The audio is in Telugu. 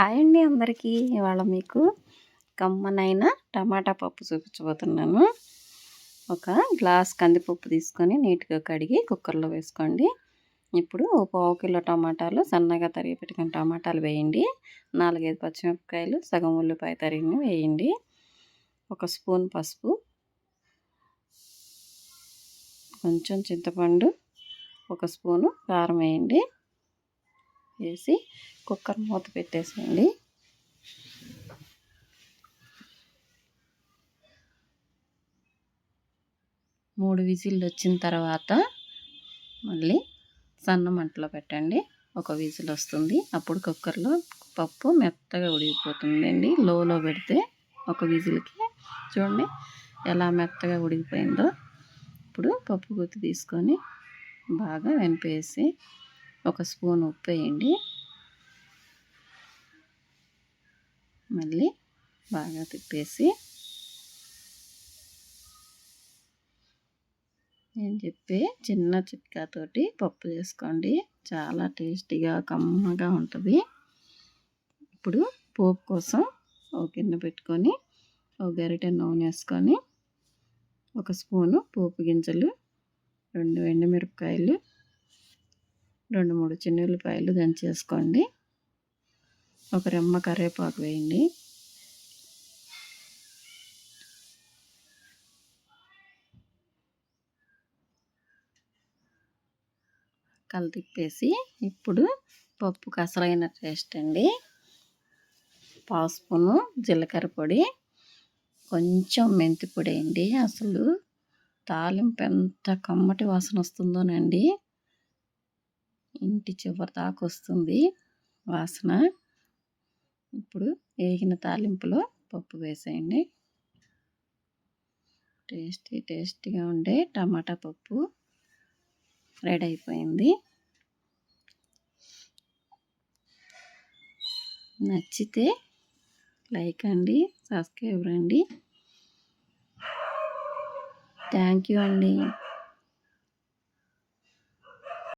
హాయ్ అండి అందరికీ. ఇవాళ మీకు కమ్మనైన టమాటా పప్పు చూపించబోతున్నాను. ఒక గ్లాస్ కందిపప్పు తీసుకొని నీట్గా కడిగి కుక్కర్లో వేసుకోండి. ఇప్పుడు పావు కిలో టమాటాలు సన్నగా తరిగి పెట్టుకుని టమాటాలు వేయండి. నాలుగైదు పచ్చిమిరపకాయలు సగం ఉల్లిపాయ తరిగిని వేయండి. ఒక స్పూన్ పసుపు కొంచెం చింతపండు ఒక స్పూను కారం వేయండి. వేసి కుక్కర్ మూత పెట్టేసేయండి. మూడు విజిల్లు వచ్చిన తర్వాత మళ్ళీ సన్న మంటలో పెట్టండి. ఒక విజిల్ వస్తుంది. అప్పుడు కుక్కర్లో పప్పు మెత్తగా ఉడికిపోతుందండి. లోలో పెడితే ఒక విజిల్కి చూడండి ఎలా మెత్తగా ఉడికిపోయిందో. ఇప్పుడు పప్పు గుత్తి తీసుకొని బాగా వెనిపేసి ఒక స్పూన్ ఉప్పు వేయండి. మళ్ళీ బాగా తిప్పేసి నేను చెప్పే చిన్న చిట్కాతోటి పప్పు చేసుకోండి. చాలా టేస్టీగా కమ్మగా ఉంటుంది. ఇప్పుడు పోపు కోసం ఒక గిన్నె పెట్టుకొని ఒక గరిటె నూనె వేసుకొని ఒక స్పూను పోపు గింజలు రెండు ఎండుమిరపకాయలు రెండు మూడు చిన్న ఉల్లిపాయలు దంచేసుకోండి. ఒక రెమ్మ కరివేపాకు వేయండి. కళ్ళు తిప్పేసి ఇప్పుడు పప్పుకు అసలైన టేస్ట్ అండి. పావు స్పూను జీలకర్ర పొడి కొంచెం మెంతి పొడి వేయండి. అసలు తాలింపు ఎంత కమ్మటి వాసన వస్తుందోనండి. ఇంటి చివరి దాకా వస్తుంది వాసన. ఇప్పుడు వేగిన తాలింపులో పప్పు వేసేయండి. టేస్టీ టేస్టీగా ఉండే టమాటా పప్పు రెడీ అయిపోయింది. నచ్చితే లైక్ అండి సబ్స్క్రైబ్ అండి. థ్యాంక్ యూ అండి.